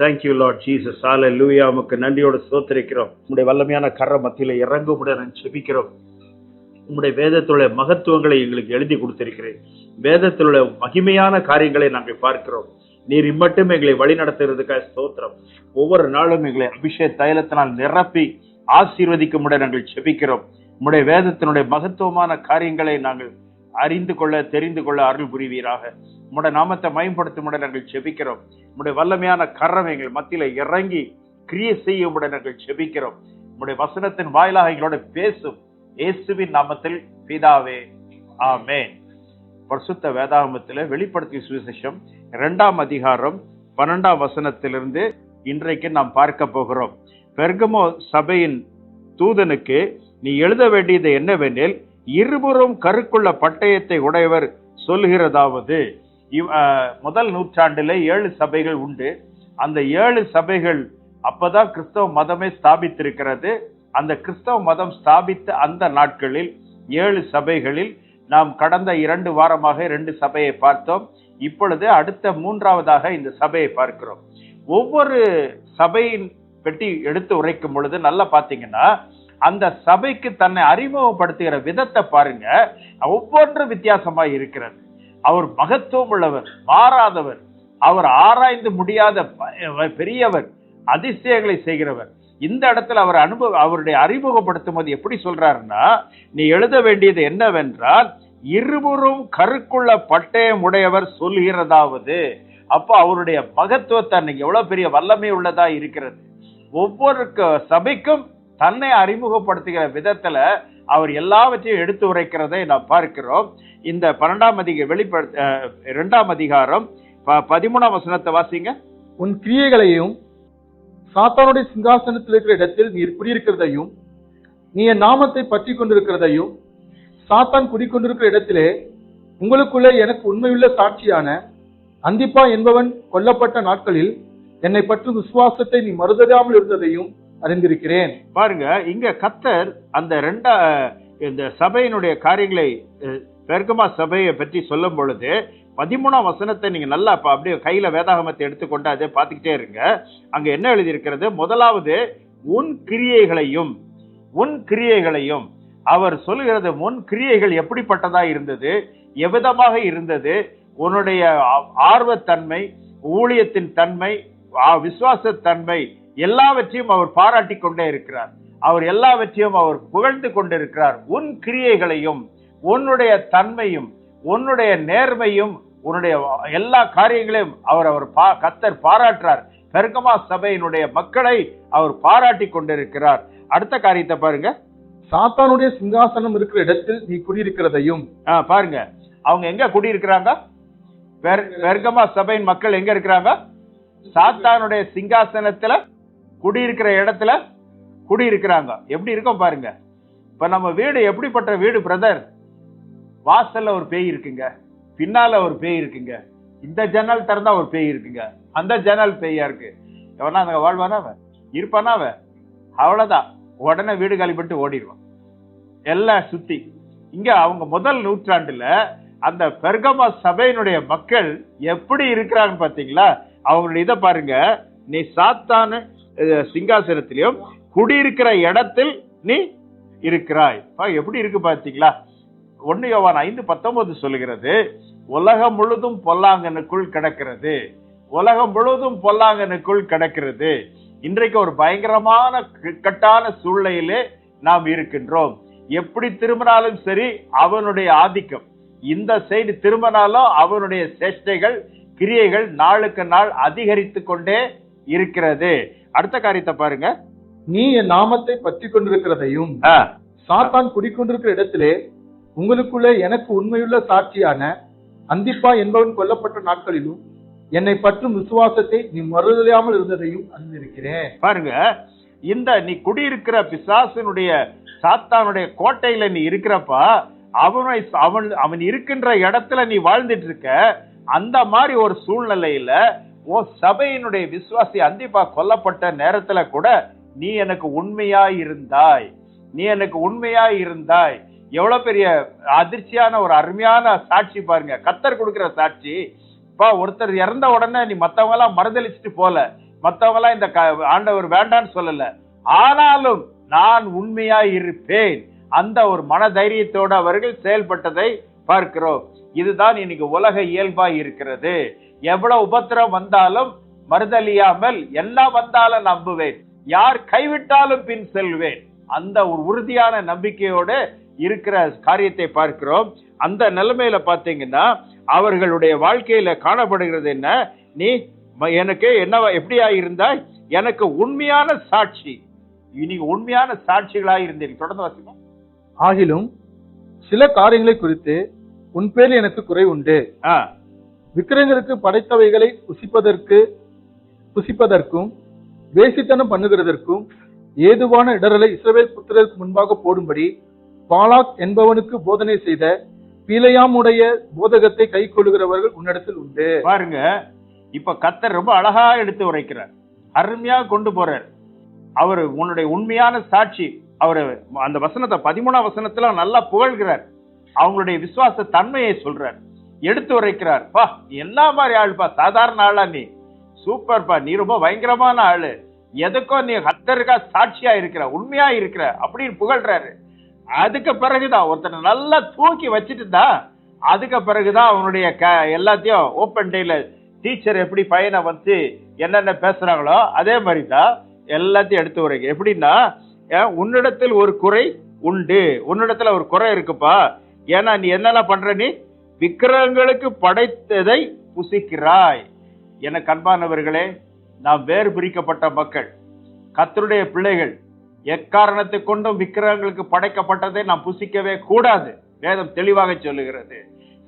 Thank you Lord Jesus ஹalleluya உமக்கு நன்றியோடு சோத்திருக்கிறோம் உங்களுடைய வல்லமையான கர மத்தியில் இறங்கும்படி நான் செபிக்கிறோம் உங்களுடைய வேதத்துடைய மகத்துவங்களை எங்களுக்கு எழுதி கொடுத்திருக்கிறேன். வேதத்திலுள்ள மகிமையான காரியங்களை நாங்கள் பார்க்கிறோம். நீர் இம்மட்டும் எங்களை வழி நடத்துறதுக்காக ஸ்தோத்திரம். ஒவ்வொரு நாளும் எங்களை அபிஷேக தைலத்தினால் நிரப்பி ஆசீர்வதிக்கும்படி நாங்கள் செபிக்கிறோம் உங்களுடைய வேதத்தினுடைய மகத்துவமான காரியங்களை நாங்கள் அறிந்து கொள்ள தெரிந்து கொள்ள அருள் புரிவீராக. உம்முடைய நாமத்தை மயம்படுத்தும்படி நாங்கள் செபிக்கிறோம். உம்முடைய வல்லமையான கரம் எங்கள் மத்தியில இறங்கி கிரியை செய்யும்படி நாங்கள் செபிக்கிறோம். உம்முடைய வசனத்தின் வாயிலாக எங்களோட பேசும் இயேசுவின் நாமத்தில் பிதாவே ஆமேன். பரிசுத்த வேதாகமத்தில் வெளிப்படுத்திய சுவிசேஷம் இரண்டாம் அதிகாரம் பன்னெண்டாம் வசனத்திலிருந்து இன்றைக்கு நாம் பார்க்க போகிறோம். பெர்கமோ சபையின் தூதனுக்கு நீ எழுத வேண்டியது என்னவெனில் இருபுறம் கருக்குள்ள பட்டயத்தை உடையவர் சொல்கிறதாவது. இவ்- முதல் நூற்றாண்டில் ஏழு சபைகள் உண்டு. அந்த ஏழு சபைகள் அப்பதான் கிறிஸ்தவ மதமே ஸ்தாபித்திருக்கிறது. அந்த கிறிஸ்தவ மதம் ஸ்தாபித்த அந்த நாட்களில் ஏழு சபைகளில் நாம் கடந்த இரண்டு வாரமாக இரண்டு சபையை பார்த்தோம். இப்பொழுது அடுத்த மூன்றாவதாக இந்த சபையை பார்க்கிறோம். ஒவ்வொரு சபையின் பெட்டி எடுத்து உரைக்கும் பொழுது நல்லா பார்த்தீங்கன்னா அந்த சபைக்கு தன்னை அறிமுகப்படுத்துகிற விதத்தை பாருங்க. ஒவ்வொன்றும் வித்தியாசமா இருக்கிறது. அவர் மகத்துவம் உள்ளவர் மாறாதவர் அவர் ஆராய்ந்து முடியாத பெரியவர் அதிசயங்களை செய்கிறவர். இந்த இடத்துல அவர் அனுபவ அவருடைய அறிமுகப்படுத்தும் போது எப்படி சொல்றாருன்னா நீ எழுத வேண்டியது என்னவென்றால் இருவரும் கருக்குள்ள பட்டயம் உடையவர் சொல்கிறதாவது. அப்போ அவருடைய மகத்துவத்தை அன்னைக்கு எவ்வளவு பெரிய வல்லமை உள்ளதா இருக்கிறது. ஒவ்வொரு சபைக்கும் தன்னை அறிமுகப்படுத்துகிற விதத்துல அவர் எல்லாவற்றையும் எடுத்து உரைக்கிறதை நாம் பார்க்கிறோம். இந்த பன்னெண்டாம் அதிக வெளிப்படுத்த இரண்டாம் அதிகாரம் ப- பதிமூணாம் வசனத்தை வாசிங்க. உன் கிரியைகளையும் சாத்தானுடைய சிங்காசனத்தில் இருக்கிற இடத்தில் நீர் குடியிருக்கிறதையும் நீ என் நாமத்தை பற்றி கொண்டிருக்கிறதையும் சாத்தான் குடிக்கொண்டிருக்கிற இடத்திலே உங்களுக்குள்ளே எனக்கு உண்மையுள்ள சாட்சியான அந்திப்பா என்பவன் கொல்லப்பட்ட நாட்களில் என்னை பற்றி விசுவாசத்தை நீ மறுதலாமல் இருந்ததையும் அறிந்திருக்கிறேன். பாருங்க இங்க கத்தர் அந்த ரெண்டா இந்த சபையினுடைய காரியங்களை அஹ், பெர்கமா சபையை பற்றி சொல்லும் பொழுது பதிமூணாம் வசனத்தை நீங்க நல்லா அப்படியே கையில வேதாகமத்தை எடுத்துக்கொண்டு அதை பார்த்துக்கிட்டே இருங்க. அங்க என்ன எழுதியிருக்கிறது? முதலாவது உன் கிரியைகளையும் உன் கிரியைகளையும். அவர் சொல்லுகிறது முன் கிரியைகள் எப்படிப்பட்டதா இருந்தது? எவ்விதமாக இருந்தது? உன்னுடைய ஆர்வத்தன்மை ஊழியத்தின் தன்மை விசுவாசத்தன்மை எல்லாவற்றையும் அவர் பாராட்டி கொண்டே இருக்கிறார். அவர் எல்லாவற்றையும் அவர் புகழ்ந்து கொண்டிருக்கிறார். உன் கிரியைகளையும் உன்னுடைய தன்மையும் உன்னுடைய நேர்மையும் உன்னுடைய எல்லா காரியங்களையும் அவர் அவர் பா- கத்தர் பாராட்டுறார். பெருகமா சபையினுடைய மக்களை அவர் பாராட்டி கொண்டிருக்கிறார். அடுத்த காரியத்தை பாருங்க. சாத்தானுடைய சிங்காசனம் இருக்கிற இடத்தில் நீ குடியிருக்கிறதையும். பாருங்க. அவங்க எங்க குடியிருக்கிறாங்க? பெர்- பெர்கமா சபையின் மக்கள் எங்க இருக்கிறாங்க? சாத்தானுடைய சிங்காசனத்துல குடியிருக்கிற இடத்துல குடியிருக்கிறாங்க. எப்படி இருக்கும் பாருங்க. இப்ப நம்ம வீடு எப்படிப்பட்ட வீடு பிரதர் வாசல்ல ஒரு பேய் இருக்குங்க. பின்னால ஒரு பேய் இருக்குங்க. இந்த ஜன்னல் திறந்தா ஒரு பேய் இருக்குங்க. அந்த ஜன்னல் பேயா இருக்கு. எவனா அங்க வாழ்வானா அவன்? இருப்பானா அவன்? அவ்வளவுதான். உடனே வீடு காலிப்பட்டு ஓடிடுவான். எல்லாம் சுத்தி. இங்க அவங்க முதல் நூற்றாண்டுல அந்த பெர்கமா சபையினுடைய மக்கள் எப்படி இருக்கிறாங்க பாத்தீங்களா? அவங்களுடைய இதை பாருங்க. நீ சாத்தான சிங்காசனத்திலையும் குடியிருக்கிற இடத்தில் நீ இருக்கிறாய். எப்படி இருக்கு பாத்தீங்களா? ஒன்னு யோவான் ஐந்து பத்தொன்பது சொல்லுகிறது உலகம் முழுதும் பொல்லாங்கனுக்குள் கிடக்கிறது. உலகம் முழுதும் பொல்லாங்கனுக்குள் கிடக்கிறது. இன்றைக்கு ஒரு பயங்கரமான இக்கட்டான சூழ்நிலையிலே நாம் இருக்கின்றோம். எப்படி திரும்பினாலும் சரி அவனுடைய ஆதிக்கம். இந்த சைடு திரும்பினாலும் அவனுடைய சேஷ்டைகள் கிரியைகள் நாளுக்கு நாள் அதிகரித்து கொண்டே இருக்கிறது. அடுத்த காரியத்தை பாருங்க. நீ என் நாமத்தை பற்றி கொண்டிருக்கிறதையும் சாத்தான் குடிக்கொண்டிருக்கிற இடத்திலே உங்களுக்குள்ளே எனக்கு உண்மையுள்ள சாட்சியான அந்திப்பா என்பவன் கொல்லப்பட்ட நாட்களிலும் என்னை பற்றும் விசுவாசத்தை நீ மறுதலையாமல் இருந்ததையும் அறிந்திருக்கிறேன் பாருங்க. இந்த நீ குடியிருக்கிற பிசாசினுடைய சாத்தானுடைய கோட்டையில நீ இருக்கிறப்பா அவனை அவன் அவன் இருக்கின்ற இடத்துல நீ வாழ்ந்துட்டு இருக்க அந்த மாதிரி ஒரு சூழ்நிலையில ஓ சபையினுடைய விசுவாசி அந்திப்பா கொல்லப்பட்ட நேரத்துல கூட நீ எனக்கு உண்மையாய் இருந்தாய். நீ எனக்கு உண்மையாய் இருந்தாய். எவ்வளவு பெரிய அதிர்ச்சியான ஒரு அருமையான சாட்சி பாருங்க. கத்தர் கொடுக்கிற சாட்சி. இப்போ ஒருத்தர் இறந்த உடனே நீ மத்தவங்க எல்லாம் மறுதளிச்சுட்டு போல. மத்தவங்க எல்லாம் இந்த க- ஆண்டவர் வேண்டான்னு சொல்லல. ஆனாலும் நான் உண்மையாய் இருப்பேன். அந்த ஒரு மன தைரியத்தோடு அவர்கள் செயல்பட்டதை பார்க்கிறோம். இதுதான் இன்னைக்கு உலக இயல்பா இருக்கிறது. எவ்வளவு உபத்திரம் வந்தாலும் மறுதலியாமல் எல்லாம் வந்தாலும் நம்புவேன். யார் கைவிட்டாலும் பின் செல்வேன். அந்த ஒரு உறுதியான நம்பிக்கையோடு இருக்கிற காரியத்தை பார்க்கிறோம். அந்த நிலைமையில பாத்தீங்கன்னா அவர்களுடைய வாழ்க்கையில காணப்படுகிறது என்ன? நீ எனக்கு என்ன எப்படியா இருந்தாய்? எனக்கு உண்மையான சாட்சி. இனி உண்மையான சாட்சிகளாக இருந்தீர்கள். தொடர்ந்து வாசிக்கும் ஆகிலும் சில காரியங்களை குறித்து உன் பேரில் எனக்கு குறை உண்டு. விக்கிரங்களுக்கு படைத்தவைகளை புசிப்பதற்கு புசிப்பதற்கும் வேசித்தனம் பண்ணுகிறதற்கும் ஏதுவான இடரலை இஸ்ரவேல் புத்திரருக்கு முன்பாக போடும்படி பாலாக் என்பவனுக்கு போதனை செய்த பீலையாமுடைய போதகத்தை கை கொள்ளுகிறவர்கள் உன்னிடத்தில் உண்டு. பாருங்க இப்ப கத்தர் ரொம்ப அழகா எடுத்து உரைக்கிறார். அருமையா கொண்டு போறார். அவர் உன்னுடைய உண்மையான சாட்சி அவர் அந்த வசனத்தை பதிமூணாம் வசனத்துல நல்லா புகழ்கிறார். அவங்களுடைய விசுவாச தன்மையை சொல்றார். எடுத்து உரைக்கிறார். பா நீ என்ன மாதிரி ஆளுப்பா? சாதாரண ஆளா நீ? சூப்பர்ப்பா. நீ ரொம்ப பயங்கரமான ஆளு. எதுக்கும் நீ ஹத்தருக்கா சாட்சியா இருக்கிற உண்மையா இருக்கிற அப்படின்னு புகழ்றாரு. அதுக்கு பிறகுதான் ஒருத்தனை நல்லா தூக்கி வச்சுட்டு தான் அதுக்கு பிறகுதான் அவனுடைய க எல்லாத்தையும் ஓப்பன் டேல டீச்சர் எப்படி பையனை வந்து என்னென்ன பேசுறாங்களோ அதே மாதிரி தான் எல்லாத்தையும் எடுத்து உரைக்க. எப்படின்னா ஏன், உன்னிடத்தில் ஒரு குறை உண்டு. உன்னிடத்துல ஒரு குறை இருக்குப்பா. ஏன்னா நீ என்னெல்லாம் பண்ற நீ? விக்கிரகங்களுக்கு படைத்ததை புசிக்கிறாய். என கண்பானவர்களே நாம் வேறு பிரிக்கப்பட்ட மக்கள் கத்தருடைய பிள்ளைகள் எக்காரணத்தை கொண்டும் விக்கிரகங்களுக்கு படைக்கப்பட்டதை நாம் புசிக்கவே கூடாது. வேதம் தெளிவாக சொல்லுகிறது.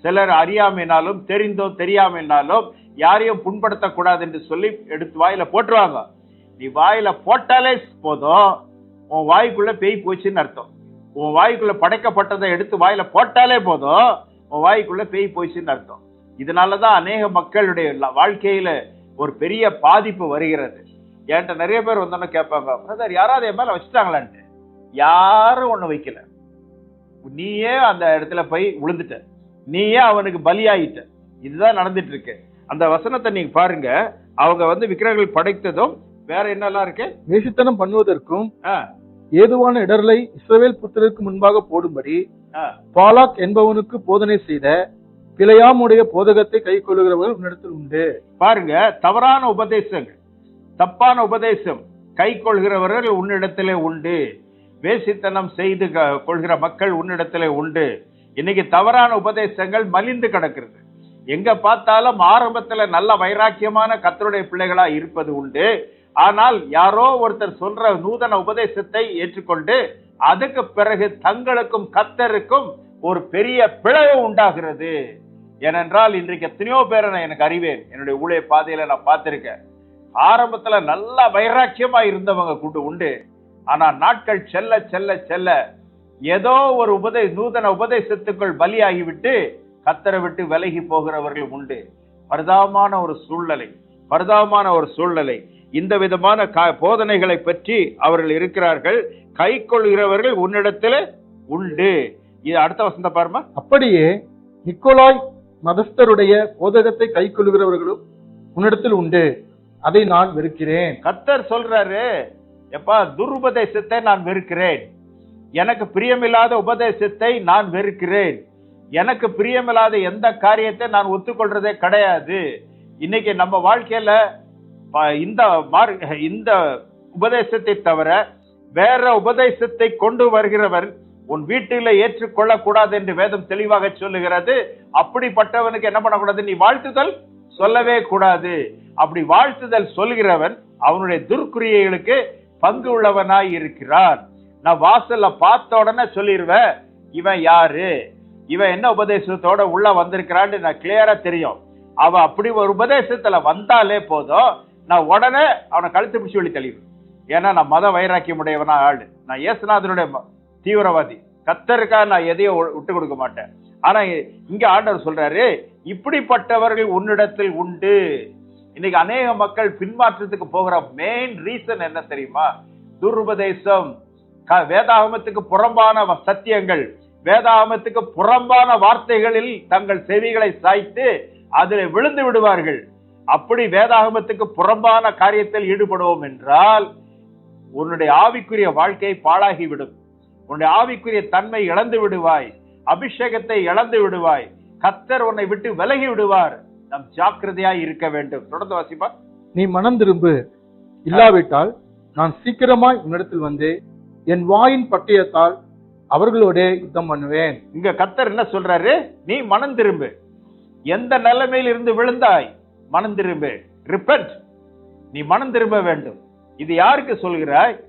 சிலர் அறியாமைனாலும் தெரிந்தோ தெரியாமைனாலும் யாரையும் புண்படுத்தக்கூடாது என்று சொல்லி எடுத்து வாயில போட்டுருவாங்க. நீ வாயில போட்டாலே போதும். உன் வாய்க்குள்ள பேய் போச்சுன்னு அர்த்தம். உன் வாய்க்குள்ள படைக்கப்பட்டதை எடுத்து வாயில போட்டாலே போதும். உன் வாய்க்குள்ள பேய் போச்சுன்னு அர்த்தம். இதனாலதான் அநேக மக்களுடைய வாழ்க்கையில ஒரு பெரிய பாதிப்பு வருகிறது. என்கிட்ட நிறைய பேர் வந்தோன்னு கேட்பாங்க பிரதர் யாராவது என் மேல வச்சுட்டாங்களான்ட்டு? யாரும் ஒண்ணு வைக்கல. நீயே அந்த இடத்துல போய் விழுந்துட்ட. நீயே அவனுக்கு பலியாயிட்ட. இதுதான் நடந்துட்டு இருக்கு அந்த வசனத்தை நீங்க பாருங்க. அவங்க வந்து விக்கிரகங்கள் படைத்ததும் வேற என்னெல்லாம் இருக்கு? வேசித்தனம் பண்ணுவதற்கும் ஏதுவான இடரலை இஸ்ரவேல் புத்திரருக்கு முன்பாக போடும்படி. பாலாக் என்பவனுக்கு போதனை செய்த பிழையாமுடைய போதகத்தை கை கொள்ளுகிறவர்கள் உன்னிடத்தில் உண்டு. பாருங்க தவறான உபதேசங்கள் தப்பான உபதேசம் கை கொள்கிறவர்கள் உன்னிடத்திலே உண்டு. வேசித்தனம் செய்து கொள்கிற மக்கள் உன்னிடத்திலே உண்டு. இன்னைக்கு தவறான உபதேசங்கள் மலிந்து கிடக்கிறது. எங்க பார்த்தாலும் ஆரம்பத்துல நல்ல வைராக்கியமான கத்தருடைய பிள்ளைகளா இருப்பது உண்டு. ஆனால் யாரோ ஒருத்தர் சொல்ற நூதன உபதேசத்தை ஏற்றுக்கொண்டு அதுக்கு பிறகு தங்களுக்கும் கத்தருக்கும் ஒரு பெரிய பிளவு உண்டாகிறது. ஏனென்றால் இன்றைக்கு எத்தனையோ பேரை நான் எனக்கு அறிவேன். என்னுடைய ஊழிய பாதையில நான் பார்த்திருக்கேன். ஆரம்பத்துல நல்ல வைராக்கியமா இருந்தவங்க கூட்டு உண்டு. ஆனா நாட்கள் செல்ல செல்ல செல்ல ஏதோ ஒரு உபதே நூதன உபதேசத்துக்குள் பலியாகிவிட்டு கத்தரை விட்டு விலகி போகிறவர்கள் உண்டு. பரிதாபமான ஒரு சூழ்நிலை. பரிதாபமான ஒரு சூழ்நிலை. இந்த விதமான கா- போதனைகளை பற்றி அவர்கள் இருக்கிறார்கள். கை கொள்கிறவர்கள் உன்னிடத்துல உண்டு. இது அடுத்த வசந்த பாருமா. அப்படியே நிக்கோலாய் மதஸ்தருடைய போதகத்தை கை கொள்ளுகிறவர்களும் உன்னிடத்தில் உண்டு. அதை நான் வெறுக்கிறேன். கத்தர் சொல்றாரு எப்பா துருபதேசத்தை நான் வெறுக்கிறேன். எனக்கு பிரியமில்லாத உபதேசத்தை நான் வெறுக்கிறேன். எனக்கு பிரியமில்லாத எந்த காரியத்தை நான் ஒத்துக்கொள்றதே கிடையாது. இன்னைக்கு நம்ம வாழ்க்கையில இந்த மார்- இந்த உபதேசத்தை தவிர வேற உபதேசத்தை கொண்டு வருகிறவர் உன் வீட்டில ஏற்றுக்கொள்ளக் கூடாது என்று வேதம் தெளிவாக சொல்லுகிறது. அப்படிப்பட்டவனுக்கு என்ன பண்ணக்கூடாது? நீ வாழ்த்துதல் சொல்லவே கூடாது. அப்படி வாழ்த்துதல் சொல்கிறவன் அவனுடைய துர்க்குரியைகளுக்கு பங்கு உள்ளவனாய் இருக்கிறான். நான் வாசல்ல பார்த்த உடனே சொல்லிடுவேன் இவன் யாரு? இவன் என்ன உபதேசத்தோட உள்ள வந்திருக்கிறான்னு நான் கிளியரா தெரியும். அவன் அப்படி ஒரு உபதேசத்துல வந்தாலே போதும். நான் உடனே அவனை கழுத்து பிடிச்சி வெளி தள்ளிடுவேன் ஏன்னா நான் மத வைராக்கியம் உடையவனா ஆளு. நான் இயேசுநாதனுடைய ம- தீவிரவாதி. கத்தருக்காக நான் எதையும் விட்டு கொடுக்க மாட்டேன். ஆனா இங்க ஆண்டவர் சொல்றாரு இப்படிப்பட்டவர்கள் உன்னிடத்தில் உண்டு. இன்னைக்கு அநேக மக்கள் பின்மாற்றத்துக்கு போகிற மெயின் ரீசன் என்ன தெரியுமா? துருபதேசம். க- வேதாகமத்துக்கு புறம்பான சத்தியங்கள். வேதாகமத்துக்கு புறம்பான வார்த்தைகளில் தங்கள் செவிகளை சாய்த்து அதில் விழுந்து விடுவார்கள். அப்படி வேதாகமத்துக்கு புறம்பான காரியத்தில் ஈடுபடுவோம் என்றால் உன்னுடைய ஆவிக்குரிய வாழ்க்கை பாழாகிவிடும். உன்னுடைய ஆவிக்குரிய தன்மை இழந்து விடுவாய். அபிஷேகத்தை இழந்து விடுவாய். கத்தர் உன்னை விட்டு விலகி விடுவார். நாம் ஜாக்கிரதையாய் இருக்க வேண்டும். தொடர்ந்து வாசிப்பா. நீ மனம் திரும்பு. இல்லாவிட்டால் நான் சீக்கிரமாய் உன்னிடத்தில் வந்து என் வாயின் பட்டயத்தால் அவர்களோட யுத்தம் பண்ணுவேன். இங்க கத்தர் என்ன சொல்றாரு? நீ மனம் திரும்பு. எந்த நிலைமையில் இருந்து விழுந்தாய்? மனம் திரும்பு ரிப்பட் நீ மனம் திரும்ப வேண்டும். இது யாருக்கு சொல்கிறாய்?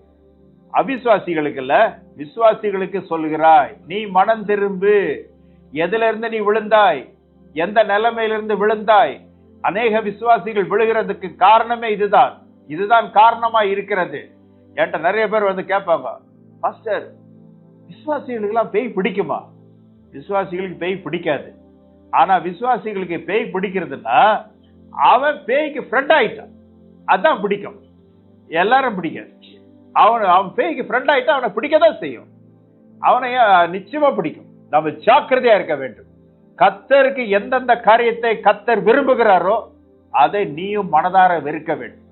அவிசுவாசிகளுக்கு இல்ல விசுவாசிகளுக்கு சொல்கிறாய். நீ மனம் திரும்பு எதுல இருந்து நீ விழுந்தாய்? எந்த நிலைமையிலிருந்து விழுந்தாய்? அநேக விசுவாசிகள் விழுகிறதுக்கு காரணமே இதுதான். இதுதான் காரணமா இருக்கிறது. என்கிட்ட நிறைய பேர் வந்து கேட்பாங்க பாஸ்டர் விசுவாசிகளுக்கெல்லாம் பேய் பிடிக்குமா? விசுவாசிகளுக்கு பேய் பிடிக்காது. ஆனா விசுவாசிகளுக்கு பேய் பிடிக்கிறதுன்னா அவன் பேய்க்கு ஃப்ரெண்ட் ஆயிட்டான். அதான் பிடிக்கும். எல்லாரும் பிடிக்காது. அவன் அவன் பேய்க்கு ஃப்ரெண்ட் ஆயிட்டா அவனை பிடிக்க தான் செய்யும். அவனை நிச்சயமா பிடிக்கும். நம்ம ஜாக்கிரதையா இருக்க வேண்டும். கத்தருக்கு எந்தெந்த காரியத்தை கத்தர் விரும்புகிறாரோ அதை நீயும் மனதார வெறுக்க வேண்டும்.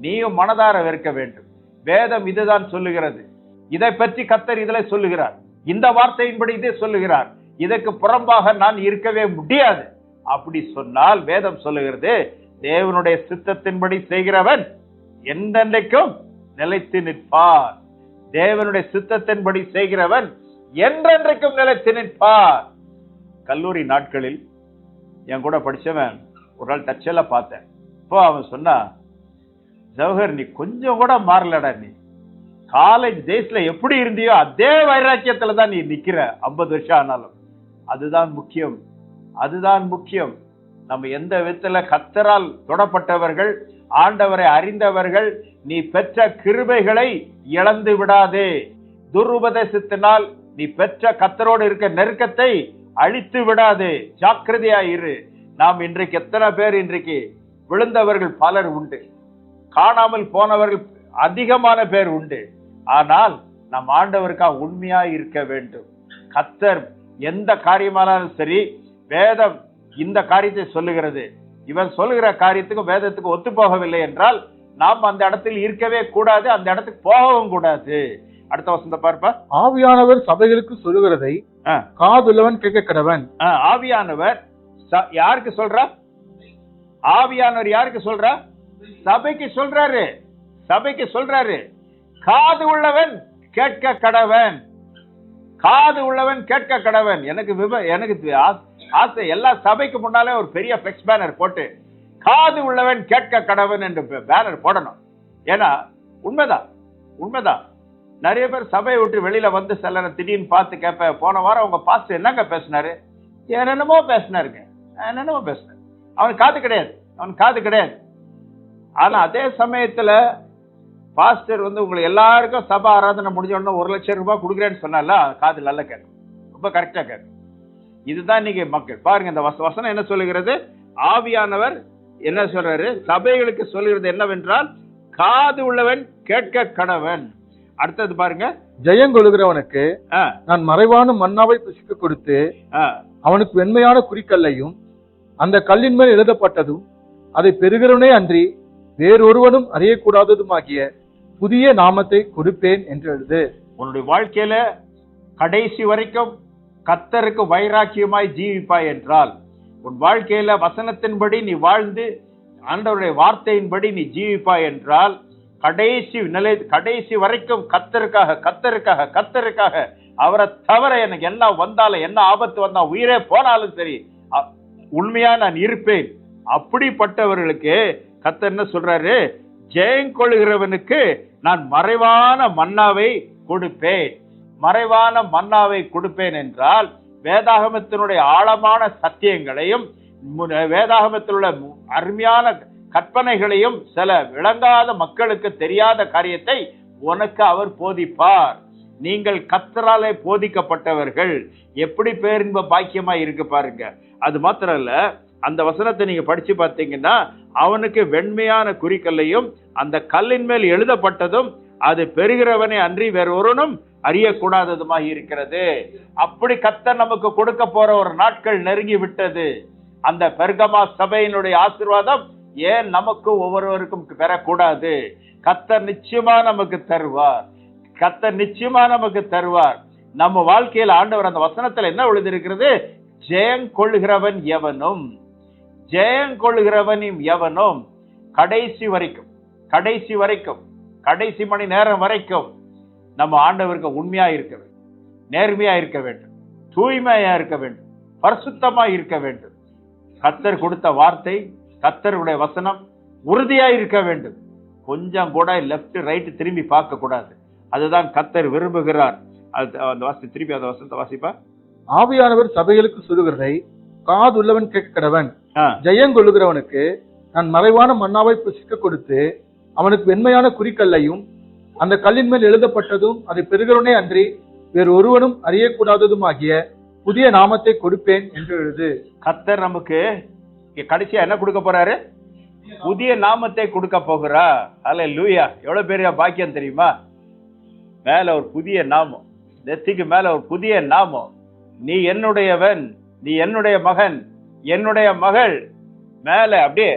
நீயும் மனதார வெறுக்க வேண்டும். வேதம் இதுதான் சொல்லுகிறது. இதை பற்றி கத்தர் இதில் சொல்லுகிறார். இந்த வார்த்தையின்படி இதே சொல்லுகிறார். இதற்கு புறம்பாக நான் இருக்கவே முடியாது. அப்படி சொன்னால் வேதம் சொல்லுகிறது தேவனுடைய சித்தத்தின்படி செய்கிறவன் என்றென்றைக்கும் நிலைத்து நிற்பார். தேவனுடைய சித்தத்தின்படி செய்கிறவன் என்றென்றைக்கும் நிலைத்து நிற்பார். கல்லூரி நாட்களில் என் கூட படிச்சவன் ஒரு நாள் தச்சல பார்த்தேன். இப்போ அவன் சொன்னா ஜவஹர் நீ கொஞ்சம் கூட மாறலடா நீ. காலேஜ் டேஸ்ல எப்படி இருந்தியோ அதே வைராக்கியத்துல தான் நீ நிக்கிற ஐம்பது வருஷம் ஆனாலும். அதுதான் முக்கியம். அதுதான் முக்கியம். நம்ம எந்த விதத்தில் கத்தரால் தொடப்பட்டவர்கள் ஆண்டவரை அறிந்தவர்கள் நீ பெற்ற கிருபைகளை இழந்து விடாதே. துருபதேசத்தினால் நீ பெற்ற கத்தரோடு இருக்க நெருக்கத்தை அழித்து விடாதே. ஜாக்கிரதையா இரு. நாம் இன்றைக்கு எத்தனை பேர் இன்றைக்கு விழுந்தவர்கள் பலர் உண்டு. காணாமல் போனவர்கள் அதிகமான பேர் உண்டு. ஆனால் நம் ஆண்டவருக்காக உண்மையா இருக்க வேண்டும். கத்தர் எந்த காரியமானாலும் சரி வேதம் இந்த காரியத்தை சொல்லுகிறது. இவன் சொல்லுகிற காரியத்துக்கும் வேதத்துக்கு ஒத்து போகவில்லை என்றால் நாம் அந்த இடத்தில் இருக்கவே கூடாது அந்த இடத்துக்கு போகவும் கூடாது. அடுத்த வசந்த பார்ப்பா. ஆவியானவர் சபைகளுக்கு சொல்லுகிறதை. காதுள்ளவன் கேட்க கடவன் ஆவியானவர் யாருக்கு சொல்றா? ஆவியானவர் யாருக்கு சொல்றா? சபைக்கு சொல்றாரு. சபைக்கு சொல்றாரு. காது உள்ளவன் கேட்க கடவன் காது உள்ளவன் கேட்க கடவன் எனக்கு விப எனக்கு ஆசை எல்லா சபைக்கு முன்னாலே ஒரு பெரிய பிளெக்ஸ் பேனர் போட்டு காது உள்ளவன் கேட்க கடவன் என்று பேனர் போடணும். ஏன்னா உண்மைதான் உண்மைதான். நிறைய பேர் சபையை விட்டு வெளியில வந்து சிலரை திடீர்னு பார்த்து கேட்ப போன வாரம் உங்க பாஸ்டர் என்னங்க பேசினாரு? என்னென்னமோ பேசினாருங்க. என்னென்னமோ பேசினாரு. அவன் காது கிடையாது. அவன் காது கிடையாது. ஆனா அதே சமயத்துல பாஸ்டர் வந்து உங்களுக்கு எல்லாருக்கும் சபா ஆராதனை முடிஞ்ச உடனே ஒரு லட்சம் ரூபாய் கொடுக்குறேன்னு சொன்னால காது நல்லா கேட்கும். ரொம்ப கரெக்டா கேட்கும். இதுதான் இன்னைக்கு மக்கள். பாருங்க இந்த வச- வசனம் என்ன சொல்லுகிறது? ஆவியானவர் என்ன சொல்றாரு? சபைகளுக்கு சொல்லுகிறது என்னவென்றால் காது உள்ளவன் கேட்க கடவன். அடுத்தது பாருங்க. ஜெயங்கொழுகிறவனுக்கு ஆ, நான் மறைவான மன்னாவை புசிக்க கொடுத்து அவனுக்கு வெண்மையான குறிக்கல்லையும் அந்த கல்லின் மேல் எழுதப்பட்டதும் அதை பெறுகிறவனே அன்றி வேறொருவனும் அறியக்கூடாததுமாகிய புதிய நாமத்தை கொடுப்பேன் என்று எழுது. உன்னுடைய வாழ்க்கையில கடைசி வரைக்கும் கத்தருக்கு வைராக்கியமாய் ஜீவிப்பாய் என்றால் உன் வாழ்க்கையில வசனத்தின்படி நீ வாழ்ந்து ஆண்டவருடைய வார்த்தையின்படி நீ ஜீவிப்பாய் என்றால் கடைசி நிலை கடைசி வரைக்கும் கத்தருக்காக கத்தருக்காக கத்தருக்காக அவரை தவிர எனக்கு என்ன வந்தாலும் என்ன ஆபத்து வந்தா உயிரே போனாலும் சரி உண்மையா நான் இருப்பேன். அப்படிப்பட்டவர்களுக்கு கத்தர் என்ன சொல்றாரு? ஜெயங்கொள்கிறவனுக்கு நான் மறைவான மன்னாவை கொடுப்பேன். மறைவான மன்னாவை கொடுப்பேன் என்றால் வேதாகமத்தினுடைய ஆழமான சத்தியங்களையும் வேதாகமத்தில் உள்ள அருமையான கற்பனைகளையும் சில விளங்காத மக்களுக்கு தெரியாத காரியத்தை உனக்கு அவர் போதிப்பார். நீங்கள் கத்தராலே போதிக்கப்பட்டவர்கள். எப்படி பேரின்ப பாக்கியமா இருக்கு பாருங்க. அது மாத்திரம் இல்ல அந்த வசனத்தை நீங்க படிச்சு பார்த்தீங்கன்னா அவனுக்கு வெண்மையான குறிக்கல்லையும் அந்த கல்லின் மேல் எழுதப்பட்டதும் அது பெறுகிறவனை அன்றி வேறு ஒருவனும் அறியக்கூடாததுமாக இருக்கிறது. அப்படி கத்த நமக்கு கொடுக்க போற ஒரு நாட்கள் நெருங்கி விட்டது. அந்த பெர்கமா சபையினுடைய ஆசீர்வாதம் ஏன் நமக்கு ஒவ்வொருவருக்கும் பெறக்கூடாது? கத்தர் நிச்சயமா நமக்கு தருவார். கத்தர் நிச்சயமா நமக்கு தருவார். நம்ம வாழ்க்கையில் ஆண்டவர் அந்த வசனத்துல என்ன எழுதியிருக்கிறது? ஜெயம் கொள்கிறவன் எவனும். ஜெயம் கொள்கிறவனும் எவனும் கடைசி வரைக்கும் கடைசி வரைக்கும் கடைசி மணி நேரம் வரைக்கும் நம்ம ஆண்டவருக்கு உண்மையா இருக்க வேண்டும். நேர்மையா இருக்க வேண்டும். தூய்மையா இருக்க வேண்டும். பரிசுத்தமா இருக்க வேண்டும். கத்தர் கொடுத்த வார்த்தை கத்தருடைய வசனம் உறுதியா இருக்க வேண்டும். கொஞ்சம் கூட லெஃப்ட் ரைட் திரும்பி பார்க்க கூடாது. அதுதான் கத்தர் விரும்புகிறார். அது அந்த வாசி திருப்பி அந்த வசனத்தை வாசிப்பா? ஆவியானவர் சபைகளுக்கு சொல்லுகிறதை காதுள்ளவன் கேட்க கடவன். ஜெயங்கொள்ளுகிறவனுக்கு நான் மறைவான மன்னாவை புசிக்க கொடுத்து அவனுக்கு வெண்மையான குறிக்கல்லையும் அந்த கல்லின் மேல் எழுதப்பட்டதும் அதை பெறுகிறவனே அன்றி வேறு ஒருவனும் அறியக்கூடாததும் ஆகிய புதிய நாமத்தை கொடுப்பேன் என்று எழுது. கத்தர் நமக்கு கடைசியா என்ன கொடுக்க போறாரு? புதிய நாமத்தை கொடுக்க போகிறா அல்ல லூயா எவ்வளவு பெரிய பாக்கியம் தெரியுமா? மேல ஒரு புதிய நாமம். நெத்திக்கு மேல ஒரு புதிய நாமம். நீ என்னுடையவன் நீ என்னுடைய மகன் என்னுடைய மகள். மேல அப்படியே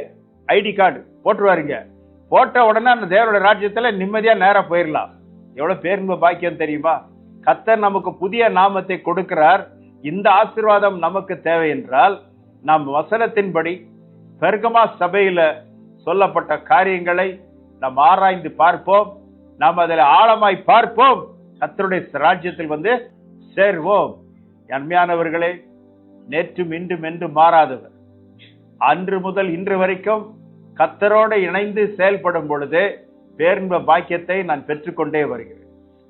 ஐடி கார்டு போட்டுருவாருங்க. போட்ட உடனே அந்த தேவனுடைய ராஜ்யத்துல நிம்மதியா நேராக போயிடலாம் எவ்வளவு பேருங்க பாக்கியம் தெரியுமா? கத்தர் நமக்கு புதிய நாமத்தை கொடுக்கிறார். இந்த ஆசீர்வாதம் நமக்கு தேவை என்றால் நாம் வசனத்தின்படி பெருகமா சபையில சொல்லப்பட்ட காரியங்களை நாம் ஆராய்ந்து பார்ப்போம். நாம் அதில் ஆழமாய் பார்ப்போம். கத்தருடைய ராஜ்யத்தில் வந்து சேர்வோம். அன்மையானவர்களே நேற்றும் இன்றும் என்று மாறாதவர். அன்று முதல் இன்று வரைக்கும் கத்தரோடு இணைந்து செயல்படும் பொழுது பேரின்ப பாக்கியத்தை நான் பெற்றுக்கொண்டே வருகிறேன்.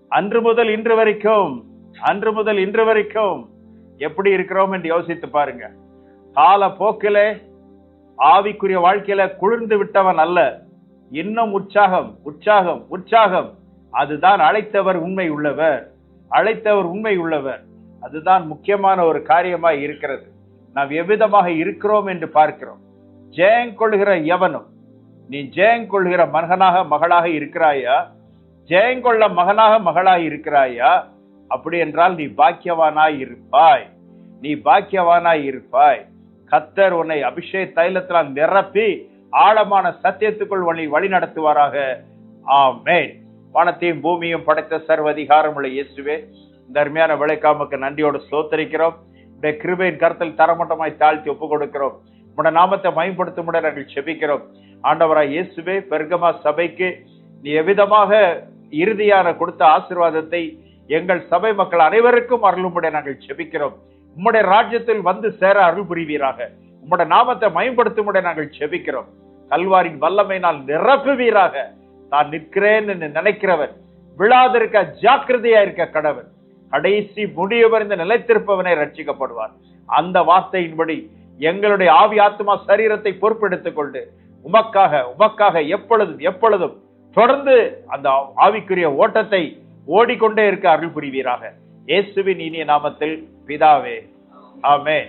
அன்று முதல் இன்று வரைக்கும் அன்று முதல் இன்று வரைக்கும் எப்படி இருக்கிறோம் என்று யோசித்து பாருங்க. கால போக்கில ஆவிக்குரிய வாழ்க்கையில குளிர்ந்து விட்டவன் அல்ல. இன்னும் உற்சாகம் உற்சாகம் உற்சாகம். அதுதான் அழைத்தவர் உண்மை உள்ளவர். அழைத்தவர் உண்மை உள்ளவர். அதுதான் முக்கியமான ஒரு காரியமாய் இருக்கிறது. நாம் எவ்விதமாக இருக்கிறோம் என்று பார்க்கிறோம். ஜெயம் கொள்கிற எவனும் நீ ஜெயம் கொள்கிற மகனாக மகளாக இருக்கிறாயா? ஜெயங்கொள்ள மகனாக மகளாக இருக்கிறாயா? அப்படி என்றால் நீ பாக்கியவானாய் இருப்பாய். நீ பாக்கியவானாய் இருப்பாய். கத்தர் உன்னை அபிஷேக தைலத்தினால் நிரப்பி ஆழமான சத்தியத்துக்குள் உன்னை வழி நடத்துவாராக. ஆமேன். வானத்தையும் பூமியும் படைத்த சர்வதிகாரம் உள்ள இயேசுவே இந்த அருமையான விளைக்காமக்கு நன்றியோடு சோத்தரிக்கிறோம் இந்த கிருபையின் கருத்தில் தரமட்டமாய் தாழ்த்தி ஒப்புக் கொடுக்கிறோம் உட நாமத்தை மயப்படுத்தும் நாங்கள் செபிக்கிறோம். ஆண்டவராய் இயேசுவே பெர்கமா சபைக்கு நீ எவ்விதமாக இறுதியான கொடுத்த ஆசிர்வாதத்தை எங்கள் சபை மக்கள் அனைவருக்கும் அருளும்படி நாங்கள் செபிக்கிறோம். உம்முடைய ராஜ்யத்தில் வந்து சேர அருள் புரிவீராக. உம்முடைய நாமத்தை மயப்படுத்தும்படி நாங்கள் செபிக்கிறோம். கல்வாரின் வல்லமை நான் நிரப்புவீராக. நான் நிற்கிறேன் என்று நினைக்கிறவன் விழாதிருக்க ஜாக்கிரதையா இருக்க கடவன் கடைசி முடியவர் இந்த நிலைத்திருப்பவனை ரட்சிக்கப்படுவார். அந்த வார்த்தையின்படி எங்களுடைய ஆவி ஆத்மா சரீரத்தை பொறுப்பெடுத்துக் கொண்டு உமக்காக உமக்காக எப்பொழுதும் எப்பொழுதும் தொடர்ந்து அந்த ஆவிக்குரிய ஓட்டத்தை ஓடிக்கொண்டே இருக்க அருள் புரிவீராக இயேசுவின் இனிய நாமத்தில் பிதாவே ஆமே